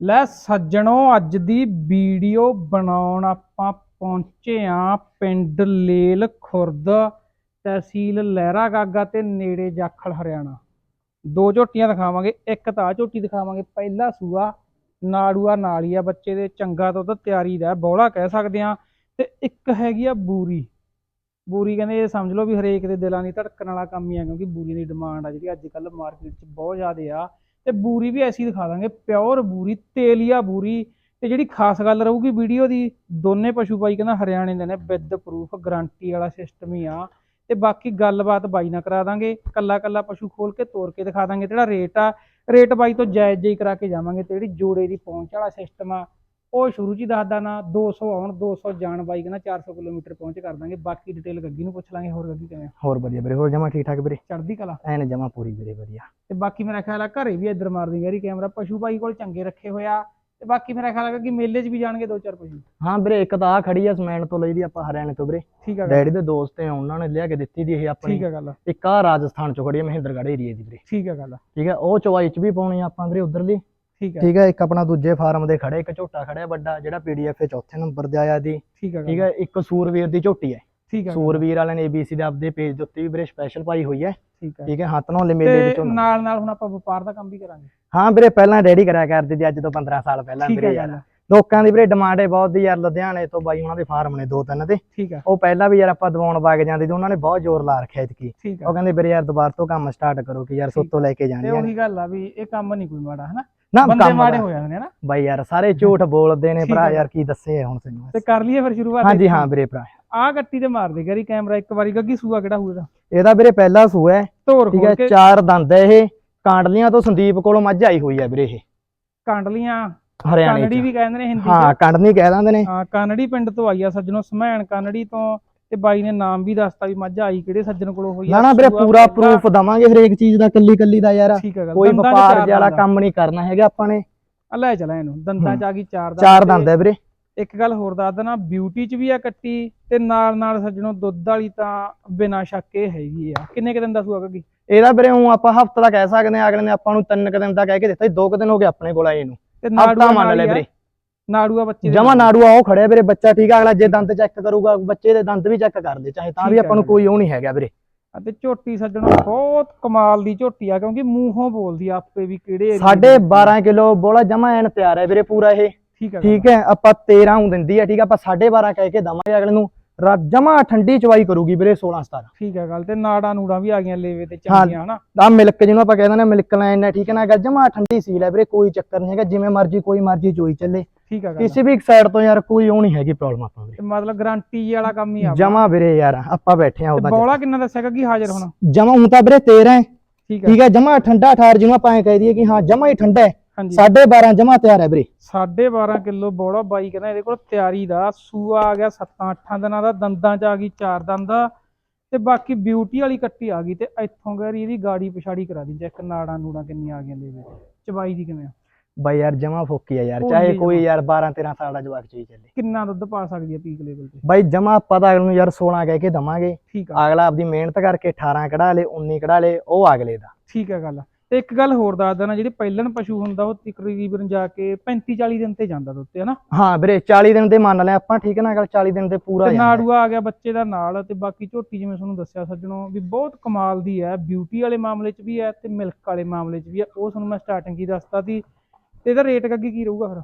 ਲੈ ਸੱਜਣੋ ਅੱਜ ਦੀ ਵੀਡੀਓ ਬਣਾਉਣ ਆਪਾਂ ਪਹੁੰਚੇ ਆ ਪਿੰਡ ਲੇਲ ਖੁਰਦ ਤਹਿਸੀਲ ਲਹਿਰਾ ਗਾਗਾ ਤੇ ਨੇੜੇ ਜਾਖਲ ਹਰਿਆਣਾ। ਦੋ ਝੋਟੀਆਂ ਦਿਖਾਵਾਂਗੇ ਇੱਕ ਤਾਂ ਆਹ ਝੋਟੀ ਦਿਖਾਵਾਂਗੇ ਪਹਿਲਾ ਸੂਆ ਨਾੜੂਆ ਨਾਲੀਆ ਬੱਚੇ ਦੇ ਚੰਗਾ ਦੁੱਧ ਤਿਆਰੀ ਦਾ ਹੈ, ਕਹਿ ਸਕਦੇ ਆ ਤੇ ਇੱਕ ਹੈਗੀ ਆ ਬੂਰੀ। ਬੂਰੀ ਕਹਿੰਦੇ ਇਹ ਸਮਝ ਲਓ ਵੀ ਹਰੇਕ ਦੇ ਦਿਲਾਂ ਦੀ ਧੜਕਣ ਵਾਲਾ ਕੰਮ ਹੀ ਆ ਕਿਉਂਕਿ ਬੂਰੀ ਦੀ ਡਿਮਾਂਡ ਆ ਜਿਹੜੀ ਅੱਜ ਕੱਲ ਮਾਰਕੀਟ 'ਚ ਬਹੁਤ ਜ਼ਿਆਦਾ ਆ। ਤੇ ਬੂਰੀ ਵੀ ਐਸੀ ਦਿਖਾ ਦਾਂਗੇ ਪਿਓਰ ਬੂਰੀ, ਤੇਲੀਆ ਬੂਰੀ ਤੇ ਜਿਹੜੀ ਖਾਸ ਗੱਲ ਰਹੂਗੀ ਵੀਡੀਓ ਦੀ, ਦੋਨੇ ਪਸ਼ੂ ਬਾਈ ਕਹਿੰਦਾ ਹਰਿਆਣੇ ਦੇ ਨੇ ਵਿਦ ਪ੍ਰੂਫ ਗਾਰੰਟੀ ਵਾਲਾ ਸਿਸਟਮ ਹੀ ਆ। ਤੇ ਬਾਕੀ ਗੱਲਬਾਤ ਬਾਈ ਨਾਲ ਕਰਾ ਦਾਂਗੇ, ਕੱਲਾ ਕੱਲਾ ਪਸ਼ੂ ਖੋਲ ਕੇ ਤੋੜ ਕੇ ਦਿਖਾ ਦਾਂਗੇ ਜਿਹੜਾ ਰੇਟ ਆ ਰੇਟ ਬਾਈ ਤੋਂ ਜਾਇਜ਼ ਜਿਹੀ ਕਰਾ ਕੇ ਜਾਵਾਂਗੇ ਤੇ ਜਿਹੜੀ ਜੋੜੇ ਦੀ ਪਹੁੰਚ ਵਾਲਾ ਸਿਸਟਮ ਆ ਉਹ ਸ਼ੁਰੂ ਚ ਹੀ ਦੱਸਦਾ ਨਾ 200 ਆਉਣ 200 ਜਾਣ ਬਾਈ ਕਹਿੰਦਾ 400 ਕਿਲੋਮੀਟਰ ਪਹੁੰਚ ਕਰ ਦਾਂਗੇ। ਬਾਕੀ ਡਿਟੇਲ ਗੱਗੀ ਨੂੰ ਪੁੱਛ ਲਾਂਗੇ ਹੋਰ ਗੱਗੀ ਕਿਵੇਂ ਆ? ਹੋਰ ਵਧੀਆ ਵੀਰੇ ਹੋਰ ਜਮਾ ਠੀਕ ਠਾਕ ਵੀਰੇ? ਚੜ੍ਹਦੀ ਕਲਾ। ਐਨ ਜਮਾ ਪੂਰੀ ਵੀਰੇ ਵਧੀਆ। ਤੇ ਬਾਕੀ ਮੇਰਾ ਖਿਆਲ ਆ ਘਰੇ ਵੀ ਇੱਧਰ ਮਾਰਦੀ ਗੈਰੀ ਕੈਮਰਾ ਪਸ਼ੂ ਬਾਈ ਕੋਲ ਚੰਗੇ ਰੱਖੇ ਹੋਇਆ ਤੇ ਬਾਕੀ ਮੇਰਾ ਖਿਆਲ ਆ ਕਿ ਮੇਲੇ 'ਚ ਵੀ ਜਾਣਗੇ ਦੋ ਚਾਰ ਪਸ਼ੂ। ਹਾਂ ਵੀਰੇ ਇੱਕ ਤਾਂ ਆ ਖੜੀ ਆ ਸਮੈਣ ਤੋਂ ਲਈ ਦੀ ਆਪਾਂ ਹਰਿਆਣੇ ਤੋਂ ਵੀਰੇ। ਠੀਕ ਆ ਡੈਡੀ ਦੇ ਦੋਸਤ ਆ ਉਹਨਾਂ ਨੇ ਲਿਆ ਕੇ ਦਿੱਤੀ ਦੀ ਇਹ ਆਪਣੀ। ਠੀਕ ਆ ਗੱਲ। ਇੱਕ ਆ ਰਾਜਸਥਾਨ ਚੋਂ ਖੜੀ ਆ ਮਹਿੰਦਰਗੜ੍ਹ ਏਰੀਏ ਦੀ ਵੀਰੇ। ਠੀਕ ਆ ਗੱਲ। ਠੀਕ ਹੈ ਉਹ ਚਵਾਈ ਚ ਵੀ ਪਾਉਣੀ ਆ ਆਪਾਂ ਵੀਰੇ ਉਧਰਲੀ। ਠੀਕ ਆ ਠੀਕ ਹੈ ਇੱਕ ਆਪਣਾ ਦੂਜੇ ਫਾਰਮ ਦੇ ਖੜੇ ਇੱਕ ਝੋਟਾ ਖੜਿਆ ਵੱਡਾ ਜਿਹੜਾ ਪੀਡੀਐਫ ਚੌਥੇ ਨੰਬਰ ਤੇ ਆਇਆ ਦੀ ਠੀਕ ਗੱਲ ਠੀਕ ਹੈ ਇੱਕ ਸੂਰਵੀਰ ਦੀ ਝੋਟੀ ਹੈ। ਠੀਕ ਗੱਲ, ਸੂਰਵੀਰ ਵਾਲਿਆਂ ਨੇ ਏਬੀਸੀ ਦੇ ਆਪਦੇ ਪੇਜ ਦੇ ਉੱਤੇ ਵੀ ਵੀਰੇ ਸਪੈਸ਼ਲ ਪਾਈ ਹੋਈ ਹੈ। ਠੀਕ ਹੈ। ਹੱਥ ਨਾਲ ਮੇਲੇ ਤੇ ਵਿੱਚੋਂ ਨਾਲ। ਨਾਲ ਹੁਣ ਆਪਾਂ ਵਪਾਰ ਦਾ ਕੰਮ ਵੀ ਕਰਾਂਗੇ। ਹਾਂ ਵੀਰੇ ਪਹਿਲਾਂ ਡੈਡੀ ਕਰਿਆ ਕਰਦੇ ਸੀ ਅੱਜ ਤੋਂ 15 ਸਾਲ ਪਹਿਲਾਂ ਵੀਰੇ ਯਾਰ। ਲੋਕਾਂ ਦੀ ਵੀਰੇ ਡਿਮਾਂਡ ਹੈ ਬਹੁਤ ਦੀ ਯਾਰ ਲੁਧਿਆਣੇ ਤੋਂ ਬਾਈ ਉਹਨਾਂ ਦੇ ਫਾਰਮ ਨੇ ਦੋ ਤਿੰਨ ਤੇ ਠੀਕ ਆ ਉਹ ਪਹਿਲਾਂ ਵੀ ਯਾਰ ਆਪਾਂ ਦਵਾਉਣ ਵਗ ਜਾਂਦੇ ਤੇ ਉਹਨਾਂ ਨੇ ਬਹੁਤ ਜ਼ੋਰ ਲਾ ਰੱਖਿਆ ਇਤਕੀ। ਉਹ ਕਹਿੰਦੇ ਵੀਰੇ ਯਾਰ ਦੁਬਾਰਾ ਤੋਂ ਕੰਮ ਸਟਾਰਟ ਕਰੋ ਕਿ ਯਾਰ ਸੋਤੋਂ ਲੈ ਕੇ ਤੇ ਜਾਣੀ ਉਹੀ ਗੱਲ ਆ ਵੀ ਇਹ ਕੰਮ ਨਹੀਂ ਕੋਈ ਮਾੜਾ ਹਨਾ? ਨਾ ਬੰਦੇ ਮਾੜੇ ਦਾ- ਹੋ ਜਾਂਦੇ ਨੇ ਨਾ? ਬਾਈ ਯਾਰ ਸਾਰੇ ਝੂਠ ਬੋਲਦੇ ਨੇ ਭਰਾ। ਯਾਰ ਕੀ ਦੱਸੇ ਹੁਣ ਤੈਨੂੰ? ਤੇ ਕਰ ਲਈਏ ਫਿਰ ਸ਼ੁਰੂਆਤ ਹਾਂਜੀ ਹਾਂ ਵੀਰੇ ਭਰਾ। ਆਹ ਗੱਟੀ ਤੇ ਮਾਰ ਦੇ ਗਰੀ ਕੈਮਰਾ ਇੱਕ ਵਾਰੀ ਗੱਗੀ ਸੂਆ ਕਿਹੜਾ ਹੋਊਗਾ? ਇਹਦਾ ਵੀਰੇ ਪਹਿਲਾ ਸੂਆ ਹੈ। ਠੀਕ ਹੈ ਚਾਰ ਦੰਦ ਹੈ ਇਹ। ਕਾਂਡਲੀਆਂ ਤੋਂ ਸੰਦੀਪ ਕੋਲੋਂ ਮੱਝ ਆਈ ਹੋਈ ਹੈ ਵੀਰੇ ਇਹ। ਕਾਂਡਲੀਆਂ ਹਰਿਆਣੇ ਚ। ਵੀ ਕਹਿੰਦੇ ਨੇ ਹਿੰਦੀ ਹਾਂ ਕੰਡਨੀ ਕਹਿ ਦਿੰਦੇ ਨੇ। ਹਾਂ ਕਾਨੜੀ ਪਿੰਡ ਤੋਂ ਆਈ ਆ ਸੱਜਣੋ ਸਮੈਣ ਕਾਨੜੀ ਤੋਂ ਤੇ ਬਾਈ ਨੇ ਨਾਮ ਵੀ ਦੱਸਤਾ ਵੀ ਮੱਝ ਆਈ ਕਿਹੜੇ ਸੱਜਣ ਕੋਲੋਂ ਹੋਈ ਨਾ ਨਾ ਵੀਰੇ ਪੂਰਾ। ਪ੍ਰੂਫ ਦਵਾਂਗੇ ਹਰੇਕ ਚੀਜ਼ ਦਾ ਕੱਲੀ ਕੱਲੀ ਦਾ ਯਾਰ। ਹੈ ਕੋਈ ਵਪਾਰ ਵਾਲਾ। ਕੰਮ ਨਹੀਂ ਕਰਨਾ ਹੈਗਾ ਆਪਾਂ ਨੇ। ਆ ਲੈ ਚਲਾ ਇਹਨੂੰ ਦੰਦਾਂ ਚ ਆ ਗਈ ਚਾਰ ਦੰਦ ਚਾਰ ਦੰਦ ਹੈ ਵੀਰੇ। ਇੱਕ ਗੱਲ ਹੋਰ ਦੱਸ ਦੇਣਾ ਬਿਊਟੀ ਚ ਵੀ ਆ ਕੱਟੀ ਤੇ ਨਾਲ ਨਾਲ ਸੱਜਣੋ ਦੁੱਧ ਵਾਲੀ ਤਾਂ ਬਿਨਾਂ ਸ਼ੱਕ ਇਹ ਹੈਗੀ ਆ। ਕਿੰਨੇ ਕੁ ਦਿਨ ਦਾ ਸੂਆ ਗੱਗੀ ਇਹਦਾ ਵੀਰੇ ਉਹ ਆਪਾਂ ਹਫਤਾ ਦਾ ਕਹਿ ਸਕਦੇ ਆ ਅਗਲੇ ਨੇ ਆਪਾਂ ਨੂੰ ਤਿੰਨ ਕੁ ਦਿਨ ਦਾ ਕਹਿ ਕੇ ਦਿੱਤਾ ਸੀ, ਦੋ ਕੁ ਦਿਨ ਹੋ ਗਏ ਆਪਣੇ ਕੋਲ ਆਏ ਨੂੰ। ਤੇ ਨਾੜੂਆ ਮੰਨ ਲੈ ਹੀ ਵੀਰੇ। ਨਾੜੂਆ ਬੱਚੇ ਦੇ ਜਮਾ ਨਾੜੂਆ ਉਹ ਖੜਿਆ ਵੀਰੇ ਬੱਚਾ ਠੀਕ ਆ ਅਗਲਾ ਜੇ ਦੰਦ ਚੈੱਕ ਕਰੂਗਾ ਬੱਚੇ ਦੇ ਦੰਦ ਵੀ ਚੈੱਕ ਕਰ ਦੇ ਚਾਹੇ ਤਾਂ ਵੀ ਆ ਆਪਾਂ ਨੂੰ। ਕੋਈ ਉਹ ਨਹੀਂ ਹੈਗਾ ਵੀਰੇ। ਅਤੇ ਝੋਟੀ ਸੱਜਣੋ ਬਹੁਤ ਕਮਾਲ ਦੀ ਝੋਟੀ ਆ ਕਿਉਂਕਿ ਮੂੰਹੋਂ ਬੋਲਦੀ ਆ ਆਪੇ ਵੀ ਕਿਹੜੇ ਦੀ। 12 ਕਿਲੋ ਬੋਲਾ ਜਮਾ ਐਨ ਤਿਆਰ ਹੈ ਵੀਰੇ ਪੂਰਾ ਇਹ। ਠੀਕ ਆ ਠੀਕ ਹੈ ਆਪਾਂ 13 ਉਂ ਦਿੰਦੀ ਹੈ ਠੀਕ ਹੈ ਆਪਾਂ 12.5 ਕਹਿ ਕੇ ਦਵਾਂਗੇ ਅਗਲੇ ਨੂੰ। ਜਮਾ ਠੰਡੀ ਚਵਾਈ ਕਰੂਗੀ ਵੀਰੇ 16 17 ਠੀਕ ਆ ਗੱਲ ਤੇ ਨਾੜਾਂ ਨੂੜਾਂ ਵੀ ਆ ਗਈਆਂ ਲੇਵੇ ਤੇ ਚੰਗੀਆਂ ਹਨਾ? ਆ ਮਿਲਕ ਜਿਹਨੂੰ ਆਪਾਂ ਕਹਿੰਦੇ ਨੇ ਮਿਲਕ ਲਾਈਨ ਹੈ ਠੀਕ ਹੈ ਨਾ ਗਾ ਜਮਾ ਠੰਡੀ ਸੀਲ ਹੈ ਵੀਰੇ ਕੋਈ ਚੱਕਰ ਨਹੀਂ ਹੈਗਾ ਜਿਵੇਂ ਮਰਜ਼ੀ ਕੋਈ ਮਰਜ਼ੀ ਚੋਈ ਚੱਲੇ। ਠੀਕ ਆ ਕਿਸੇ ਵੀ ਸਾਈਡ ਤੋਂ ਯਾਰ ਕੋਈ ਉਹ ਨਹੀਂ ਹੈਗੀ ਪ੍ਰੋਬਲਮ ਆਪਾਂ ਤੇ ਮਤਲਬ ਗਾਰੰਟੀ ਵਾਲਾ ਕੰਮ ਹੀ ਆ ਜਮਾ ਵੀਰੇ ਯਾਰ ਆਪਾਂ ਬੈਠੇ ਆ ਉਹਦਾ ਬੌਲਾ ਕਿੰਨਾ ਦੱਸਿਆ ਕਿ ਹਾਜ਼ਰ ਹੁਣ? ਜਮਾ ਹੁਣ ਤਾਂ ਵੀਰੇ 13 ਹੈ ਠੀਕ ਹੈ ਜਮਾ ਠੰਡਾ ਠਾਰ ਜਿਹਨੂੰ ਆਪਾਂ ਐ ਕਹਿ ਦਈਏ ਕਿ ਹਾਂ ਜਮਾ ਹੀ ਠੰਡਾ ਹੈ ਹਾਂਜੀ। 12.5 ਜਮਾ ਤਿਆਰ ਹੈ ਵੀਰੇ। 12.5 ਕਿਲੋ ਬੌਲਾ ਬਾਈ ਕਹਿੰਦਾ ਇਹਦੇ ਕੋਲ ਤਿਆਰੀ ਦਾ ਸੂਆ ਆ ਗਿਆ 7-8 ਦਿਨਾਂ ਦਾ ਦੰਦਾਂ ਚ ਆ ਗਈ ਚਾਰ ਦੰਦ ਤੇ ਬਾਕੀ ਬਿਊਟੀ ਵਾਲੀ ਕੱਟੀ ਆ ਗਈ ਤੇ ਇੱਥੋਂ ਗਰੀ ਇਹਦੀ ਗਾੜੀ ਪਿਛਾੜੀ ਕਰਾ ਦੀ ਚੈੱਕ ਨਾੜਾਂ ਨੂੜਾਂ ਕਿੰਨੀਆਂ ਆ ਗਈਆਂ ਲੇਵੇ ਤੇ ਚਬਾਈ ਦੀ ਕਿਵੇਂ ਆ? ਬਾਈ ਯਾਰ ਜਮਾ ਫੋਕੀ ਆ ਯਾਰ ਚਾਹੇ ਜਮਾਂ। ਕੋਈ ਯਾਰ 12 13 ਸਾਲ ਦਾ ਜਵਾਕ ਚੋਈ ਚੱਲੇ। ਕਿੰਨਾ ਦੁੱਧ ਪਾ ਸਕਦੀ ਹੈ ਪੀਕ ਲੈਵਲ ਤੇ? ਬਾਈ ਜਮਾ ਪਤਾ ਅਗਲੇ ਨੂੰ ਯਾਰ 16 ਕਹਿ ਕੇ ਦਵਾਂਗੇ। ਠੀਕ ਆ। ਅਗਲਾ ਆਪਦੀ ਮਿਹਨਤ ਕਰਕੇ 18 ਕਢਾ ਲੇ 19 ਕਢਾ ਲੇ ਉਹ ਅਗਲੇ ਦਾ। ਠੀਕ ਹੈ ਗੱਲ। ਤੇ ਇੱਕ ਗੱਲ ਹੋਰ ਦੱਸ ਦੇਣਾ ਜਿਹੜੇ ਪਹਿਲਣ ਪਸ਼ੂ ਹੁੰਦਾ ਉਹ ਤਕਰੀਬਨ ਜਾ ਕੇ 35 40 ਦਿਨ ਤੇ ਜਾਂਦਾ ਦੁੱਧ ਤੇ ਹਨਾ? ਹਾਂ ਵੀਰੇ 40 ਦਿਨ ਦੇ ਮੰਨ ਲਿਆ ਆਪਾਂ ਠੀਕ ਹੈ ਨਾ ਅਗਲ 40 ਦਿਨ ਦੇ ਪੂਰਾ ਤੇ ਜਾਂਦਾ। ਨਾੜੂਆ ਆ ਗਿਆ ਬੱਚੇ ਦਾ ਨਾਲ ਤੇ ਬਾਕੀ ਝੋਟੀ ਜਿਵੇਂ ਤੁਹਾਨੂੰ ਦੱਸਿਆ ਸੱਜਣੋ ਵੀ ਬਹੁਤ ਕਮਾਲ ਦੀ ਹੈ ਬਿਊਟੀ ਵਾਲੇ ਮਾਮਲੇ 'ਚ ਵੀ ਹੈ ਤੇ ਮਿਲਕ ਵਾਲੇ ਮਾਮਲੇ 'ਚ ਵੀ ਹੈ ਉਹ ਤੁਹਾਨੂੰ ਮੈਂ ਸਟਾਰਟਿੰਗ ਹੀ ਦੱਸਤਾ ਸੀ। ਤੇ ਇਹਦਾ ਰੇਟ ਅੱਗੇ ਕੀ ਰਹੂਗਾ ਫਿਰ?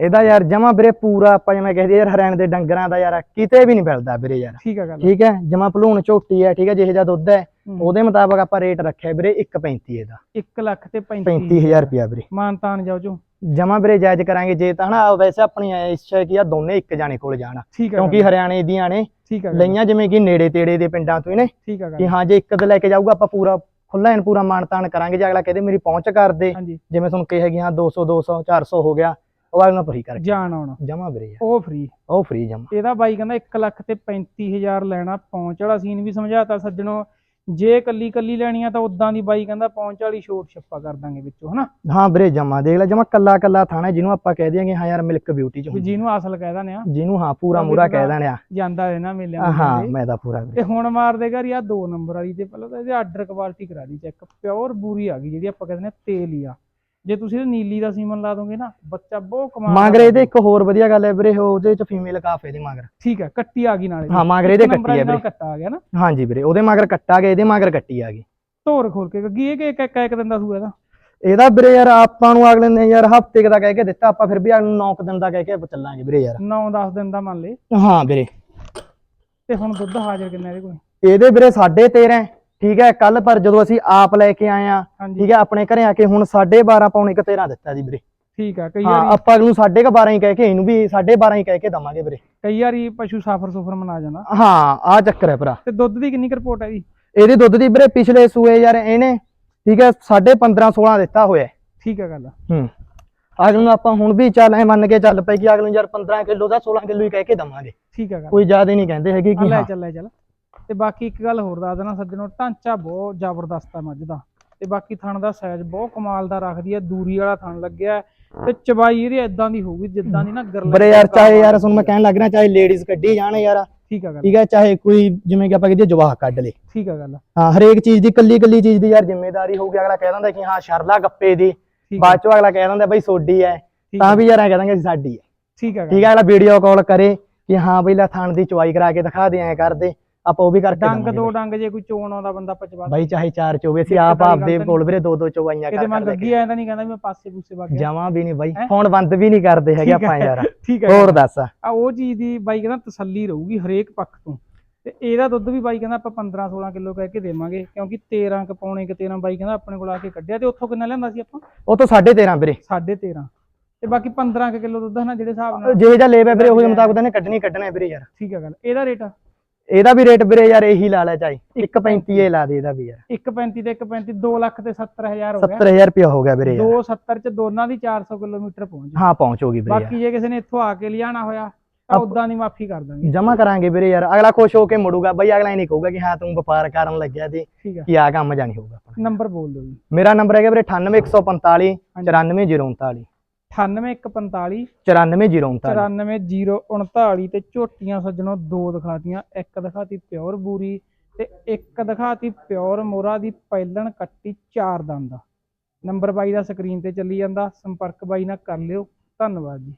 ਇਹਦਾ ਯਾਰ ਜਮਾ ਵੀਰੇ ਪੂਰਾ ਆਪਾਂ ਜਿਵੇਂ ਕਹਿੰਦੇ ਯਾਰ ਹਰਿਆਣੇ ਦੇ ਡੰਗਰਾਂ ਦਾ ਯਾਰ ਕਿਤੇ ਵੀ ਨਹੀਂ ਮਿਲਦਾ ਵੀਰੇ ਯਾਰ। ਠੀਕ ਹੈ ਗੱਲ। ਠੀਕ ਹੈ? ਜਮਾ ਭਲੂਣ ਝੋਟੀ ਹੈ ਠੀਕ ਹੈ? ਜਿਹੇ ਜਿਹਾ ਦੁੱਧ ਹੈ। ਉਹਦੇ ਮੁਤਾਬਕ ਆਪਾਂ ਰੇਟ ਰੱਖਿਆ ਵੀਰੇ 1.35 ਇਹਦਾ। 1 ਲੱਖ ਤੇ 35 35000 ਰੁਪਿਆ ਵੀਰੇ। ਮਾਨਤਾਨ ਜਾਓ ਜੋ ਜਮਾ ਵੀਰੇ ਜਾਇਜ਼ ਕਰਾਂਗੇ ਜੇ ਤਾਂ ਹਨਾ ਵੈਸੇ ਆਪਣੀ ਇੱਛਾ ਕਿ ਆ ਦੋਨੇ ਇੱਕ ਜਾਣੇ ਕੋਲ ਜਾਣ। ਕਿਉਂਕਿ ਹਰਿਆਣੇ ਦੀਆਂ ਨੇ ਲਈਆਂ ਜਿਵੇਂ ਕਿ ਨੇੜੇ ਤੇੜੇ ਦੇ ਪਿੰਡਾਂ ਤੋਂ ਹੀ ਨੇ ਕਿ ਹਾਂ ਜੇ ਇੱਕ ਤੇ ਲੈ ਕੇ ਜਾਊਗਾ ਆਪਾਂ ਪੂਰਾ ਖੁੱਲਾ ਐਨ ਪੂਰਾ ਮਾਨਤਾਨ ਕਰਾਂਗੇ ਜੇ ਅਗਲਾ ਕਹਦੇ ਮੇਰੀ ਪਹੁੰਚ ਕਰ ਦੇ। ਹਾਂਜੀ। ਜਿਵੇਂ ਤੁਹਾਨੂੰ ਕਿਹਾ ਹਾਂ 200 200 400 ਹੋ ਗਿਆ ਉਹ ਅਗਲਾ ਫਰੀ ਕਰਕੇ। ਜਾਣ ਆਉਣਾ। ਜਮਾ ਯਾਰ, ਉਹ ਫ੍ਰੀ। ਉਹ ਫਰੀ ਜਮਾ। ਇਹਦਾ ਬਾਈ ਕਹਿੰਦਾ 1 ਲੱਖ ਤੇ 35000 ਲੈਣਾ ਪਹੁੰਚ ਵਾਲਾ ਸੀਨ ਵੀ ਸਮਝਾਤਾ ਸੱਜਣੋ। ਜੇ ਕੱਲੀ ਕੱਲੀ ਲੈਣੀ ਆ ਤਾਂ ਉਦਾਂ ਦੀ ਬਾਈ ਕਹਿੰਦਾ ਪਹੁੰਚ ਵਾਲੀ ਛੋਟ ਛੱਪਾ ਕਰ ਦਾਂਗੇ ਵਿੱਚੋਂ ਹਨਾ? ਹਾਂ ਵੀਰੇ ਜਮਾ ਦੇਖ ਲੈ ਜਮਾ ਕੱਲਾ ਕੱਲਾ ਥਾਣਾ ਜਿਹਨੂੰ ਆਪਾਂ ਕਹਿ ਦਿਆਂਗੇ ਹਾਂ ਯਾਰ ਮਿਲਕ ਬਿਊਟੀ ਚ ਜਿਹਨੂੰ ਅਸਲ ਕਹਿ ਦਿੰਦੇ ਆ। ਜਿਹਨੂੰ ਹਾਂ ਪੂਰਾ ਮੂਰਾ ਕਹਿ ਦੇਣਿਆ ਜਾਂਦਾ ਰਹਿਣਾ ਮੇਲਿਆਂ ਹਾਂ। ਮੈਂ ਤਾਂ ਪੂਰਾ ਤੇ ਹੁਣ ਮਾਰ ਦੇਗਾ ਯਾ ਦੋ ਨੰਬਰ ਵਾਲੀ ਤੇ ਪਹਿਲਾਂ ਤਾਂ ਇਹਦੇ ਆਰਡਰ ਕੁਆਲਿਟੀ ਕਰਾ ਦੀ ਚੈੱਕ ਪਿਓਰ ਬੂਰੀ ਆ ਗਈ ਜਿਹੜੀ ਆਪਾਂ ਕਹਿੰਦੇ ਨੇ ਤੇਲ ਹੀ ਆ। ਜੇ ਤੁਸੀਂ ਇਹਦੇ ਨੀਲੀ ਦਾ ਸੀਮਨ ਲਾ ਦੋਗੇ ਨਾ ਬੱਚਾ ਬਹੁਤ ਕਮਾਲ ਦਾ ਮਗਰ ਇਹਦੇ ਇੱਕ ਹੋਰ ਵਧੀਆ ਗੱਲ ਹੈ ਵੀਰੇ ਉਹਦੇ ਚ ਫੀਮੇਲ ਕਾਫ ਇਹਦੇ ਮਗਰ। ਠੀਕ ਹੈ ਕੱਟੀ ਆ ਗਈ ਨਾਲੇ। ਹਾਂ, ਮਗਰ ਨੰਬਰ ਕੱਟੀ ਦੇ ਨਾਲ ਵੀਰੇ। ਕੱਟਾ ਆ ਗਿਆ ਨਾ। ਹਾਂਜੀ ਵੀਰੇ ਉਹਦੇ ਮਗਰ ਕੱਟਾ ਗਿਆ ਇਹਦੇ ਮਗਰ ਕੱਟੀ ਆ ਗਈ। ਧੋਰ ਖੋਲ ਕੇ ਗੱਗੀ ਇਹ ਕਿ ਇੱਕ ਇੱਕ ਦਿਨ ਦਾ ਸੂਆ ਇਹਦਾ। ਇਹਦਾ ਵੀਰੇ ਯਾਰ ਆਪਾਂ ਨੂੰ ਅਗਲੇ ਨੇ ਯਾਰ ਹਫ਼ਤੇ ਦਾ ਕਹਿ ਕੇ ਦਿੱਤਾ ਆਪਾਂ ਫਿਰ ਵੀ ਅਗਲੇ ਨੂੰ 9 ਦਿਨ ਦਾ ਕਹਿ ਕੇ ਚੱਲਾਂਗੇ ਵੀਰੇ ਯਾਰ। 9-10 ਦਿਨ ਦਾ ਮੰਨ ਲੇ। ਹਾਂ ਵੀਰੇ। ਤੇ ਹੁਣ ਦੁੱਧ ਹਾਜ਼ਰ ਕਿੰਨਾ ਇਹਦੇ ਕੋਲ? ਇਹਦੇ ਵੀਰੇ 13.5 ਠੀਕ ਹੈ ਕੱਲ ਪਰ ਜਦੋਂ ਅਸੀਂ ਆਪ ਲੈ ਕੇ ਆਏ ਆ ਹਾਂਜੀ। ਠੀਕ ਹੈ ਆਪਣੇ ਘਰੇ ਆ ਕੇ ਹੁਣ 12.5 ਪੌਣੇ ਕ 13 ਦਿੱਤਾ ਜੀ ਵੀਰੇ। ਠੀਕ ਆ ਕਈ ਹਾਂ ਵਾਰੀ ਆਪਾਂ ਨੂੰ 12.5 ਹੀ ਕਹਿ ਕੇ ਇਹਨੂੰ ਵੀ 12.5 ਹੀ ਕਹਿ ਕੇ ਦਵਾਂਗੇ ਵੀਰੇ। ਕਈ ਵਾਰੀ ਪਸ਼ੂ ਸਾਫਰ ਸੁਫਰ ਮਨਾ ਜਾਂਦਾ ਹਾਂ ਆ ਚੱਕਰ ਹੈ ਭਰਾ। ਤੇ ਦੁੱਧ ਦੀ ਕਿੰਨੀ ਰਿਪੋਰਟ ਹੈ ਜੀ? ਇਹਦੇ ਦੁੱਧ ਦੀ ਵੀਰੇ ਪਿਛਲੇ ਸੂਏ ਯਾਰ ਇਹਨੇ ਠੀਕ ਹੈ 15.5 16 ਦਿੱਤਾ ਹੋਇਆ ਹੈ। ਠੀਕ ਆ ਗੱਲ। ਹੂੰ। ਅਗਲੇ ਨੂੰ ਆਪਾਂ ਹੁਣ ਵੀ ਚੱਲ ਐ ਮੰਨ ਕੇ ਚੱਲ ਪਏ ਕਿ ਅਗਲੇ ਨੂੰ ਯਾਰ 15 ਕਿਲੋ ਦਾ 16 ਕਿਲੋ ਹੀ ਕਹਿ ਕੇ ਦਵਾਂਗੇ। ਠੀਕ ਆ ਗੱਲ। ਕੋਈ ਜ਼ਿਆਦਾ ਨਹੀਂ ਕਹਿੰਦੇ ਹੈਗੇ ਆ ਕਿ ਲੈ ਹਾਂ। ਚੱਲ ਲੈ ਚੱਲ। ਤੇ ਬਾਕੀ ਇੱਕ ਗੱਲ ਹੋਰ ਦੱਸ ਦੇਣਾ ਸੱਜਣੋ ਢਾਂਚਾ ਬਹੁਤ ਜ਼ਬਰਦਸਤ ਆ ਮੱਝ ਦਾ। ਤੇ ਬਾਕੀ ਥਣ ਦਾ ਸਾਈਜ਼ ਬਹੁਤ ਕਮਾਲ ਦਾ ਰੱਖਦੀ ਹੈ ਦੂਰੀ ਵਾਲਾ ਥਣ ਲੱਗਿਆ। ਤੇ ਚਬਾਈ ਇਹਦੀ ਇਦਾਂ ਦੀ ਹੋਊਗੀ ਜਿੱਦਾਂ ਦੀ ਨਾ ਗਰਲ ਬਰੇ ਯਾਰ ਚਾਹੇ ਯਾਰ ਤੁਹਾਨੂੰ ਮੈਂ ਕਹਿਣ ਲੱਗ ਰਿਹਾ ਚਾਹੇ ਲੇਡੀਜ਼ ਕੱਢੀ ਜਾਣ ਯਾਰ। ਠੀਕ ਆ ਗੱਲ। ਠੀਕ ਹੈ ਚਾਹੇ ਕੋਈ ਜਿਵੇਂ ਕਿ ਆਪਾਂ ਕਹਦੇ ਜਵਾਕ ਕੱਢ ਲੇ। ਠੀਕ ਆ ਗੱਲ। ਹਾਂ ਹਰੇਕ ਚੀਜ਼ ਦੀ ਕੱਲੀ ਕੱਲੀ ਚੀਜ਼ ਦੀ ਯਾਰ ਜ਼ਿੰਮੇਵਾਰੀ ਹੋਊਗੀ। ਅਗਲਾ ਕਹਿ ਦਿੰਦਾ ਕਿ ਹਾਂ ਸ਼ਰਲਾ ਗੱਪੇ ਦੀ। ਆ। ਬਾਅਦ ਚੋਂ ਅਗਲਾ ਕਹਿ ਦਿੰਦਾ ਬਈ ਸੋਡੀ ਹੈ ਆ ਤਾਂ ਵੀ ਯਾਰ ਐ ਕਹਾਂਗੇ ਸਾਡੀ ਹੈ ਠੀਕ ਆ ਠੀਕ ਹੈ ਅਗਲਾ ਵੀਡੀਓ ਕਾਲ ਕਰੇ ਕਿ ਹਾਂ ਬਈ ਲੈ ਥਾਣ ਦੀ ਚੁਆਈ ਕਰਾ ਕੇ ਦਿਖਾ ਦੇ ਐ ਕਰਦੇ ਆਪਾਂ ਉਹ ਵੀ ਕਰਕੇ ਡੰਗ ਦੋ। ਡੰਗ ਜੇ ਕੋਈ ਚੋਣ ਆਉਂਦਾ ਬੰਦਾ ਪਚਵਾ ਬਾਈ ਚਾਹੇ ਚਾਰ ਚੋਵੇ ਅਸੀਂ ਆਪ ਆਪਦੇ ਕੋਲ ਵੀਰੇ ਦੋ ਦੋ ਚੋਵਾਈਆਂ ਕਿਤੇ ਕਰ ਮੈਂ ਗੱਗੀ ਆਇਆ ਤਾਂ ਨਹੀਂ ਕਹਿੰਦਾ ਮੈਂ ਪਾਸੇ ਪੂਸੇ ਵਗ ਜਮਾ ਵੀ ਨਹੀਂ ਬਾਈ ਹੈਂ? ਫੋਨ ਬੰਦ ਵੀ ਨਹੀਂ ਕਰਦੇ ਹੈਗੇ ਆਪਾਂ ਹੈ, ਯਾਰ। ਠੀਕ ਹੈ ਹੋਰ ਦੱਸ। ਆ ਉਹ ਚੀਜ਼ ਦੀ ਬਾਈ ਕਹਿੰਦਾ ਤਸੱਲੀ ਰਹੂਗੀ ਹਰੇਕ ਪੱਖ ਤੋਂ। ਤੇ ਇਹਦਾ ਦੁੱਧ ਵੀ ਬਾਈ ਕਹਿੰਦਾ ਆਪਾਂ 15 16 ਕਿਲੋ ਕਹਿ ਕੇ ਦੇਵਾਂਗੇ ਕਿਉਂਕਿ 13 ਕ ਪੌਣੇ ਕ 13 ਬਾਈ ਕਹਿੰਦਾ ਆਪਣੇ ਕੋਲ ਆ ਕੇ ਕੱਢਿਆ ਤੇ ਉੱਥੋਂ ਕਿੰਨਾ ਲਿਆਂਦਾ ਸੀ ਆਪਾਂ? ਉਹ ਤੋਂ 13.5 ਵੀਰੇ। 13.5 ਤੇ ਬਾਕੀ 15 ਕ ਕਿਲੋ ਦੁੱਧ ਹੈ ਨਾ ਜਿਹੜੇ ਹਿਸਾਬ ਨਾਲ ਜਿਹੇ ਜਾਂ ਲੇਵੇ ਵੀਰੇ ਉਹਦੇ ਮੁਤਾਬਕ ਤਾਂ ਇਹਨੇ ਕੱਢਣੀ ਕੱਢਣਾ ਹੈ ਵੀਰੇ ਯਾਰ। ਠੀਕ ਹੈ ਗੱਲ। ਇਹਦਾ ਰੇਟ ਇਹਦਾ ਵੀ ਰੇਟ ਵੀਰੇ ਯਾਰ ਇਹੀ ਲਾ ਲੈ ਚਾਹੀ। 1.35 ਇਹ ਲਾ ਦੇ ਇਹਦਾ ਵੀ ਯਾਰ। 1.35 ਤੇ 1.35 2 ਲੱਖ ਤੇ 70000 ਹੋ ਗਿਆ। 70000 ਰੁਪਇਆ ਹੋ ਗਿਆ ਵੀਰੇ ਯਾਰ। 270 ਚ ਦੋਨਾਂ ਦੀ 400 ਕਿਲੋਮੀਟਰ ਪਹੁੰਚ ਹਾਂ ਪਹੁੰਚੋਗੀ ਵੀਰੇ ਬਾਕੀ ਜੇ ਕਿਸੇ ਨੇ ਇੱਥੋਂ ਆ ਕੇ ਲਿਆਣਾ ਹੋਇਆ ਤਾਂ ਉਦਾਂ ਦੀ ਮਾਫੀ ਕਰ ਦਾਂਗੇ। ਜਮਾ ਕਰਾਂਗੇ ਵੀਰੇ ਯਾਰ। ਅਗਲਾ ਖੁਸ਼ ਹੋ ਕੇ ਮੁੜੂਗਾ। ਬਈ ਅਗਲਾ ਇਹ ਨਹੀਂ ਕਹੂਗਾ ਕਿ ਹਾਂ ਤੂੰ ਵਪਾਰ ਕਰਨ ਲੱਗਿਆ ਹੈ ਕਿ ਆ ਕੰਮ ਜਾਣੀ ਹੋਊਗਾ ਨੰਬਰ ਬੋਲ ਦਿਓ ਜੀ। ਮੇਰਾ ਨੰਬਰ ਹੈਗਾ ਵੀਰੇ 98145 94039 98145 94039 94039 ਤੇ ਝੋਟੀਆਂ ਸੱਜਣੋ ਦੋ ਦਿਖਾਤੀਆਂ ਇੱਕ ਦਿਖਾਤੀ ਪਿਓਰ ਬੂਰੀ ਤੇ ਇੱਕ ਦਿਖਾਤੀ ਪਿਓਰ ਮੋਰਾ ਦੀ ਪੈਲਣ ਕੱਟੀ ਚਾਰ ਦੰਦ। ਦਾ ਨੰਬਰ ਬਾਈ ਦਾ ਸਕਰੀਨ ਤੇ ਚੱਲੀ ਜਾਂਦਾ ਸੰਪਰਕ ਬਾਈ ਨਾਲ ਕਰ ਲਿਓ। ਧੰਨਵਾਦ ਜੀ।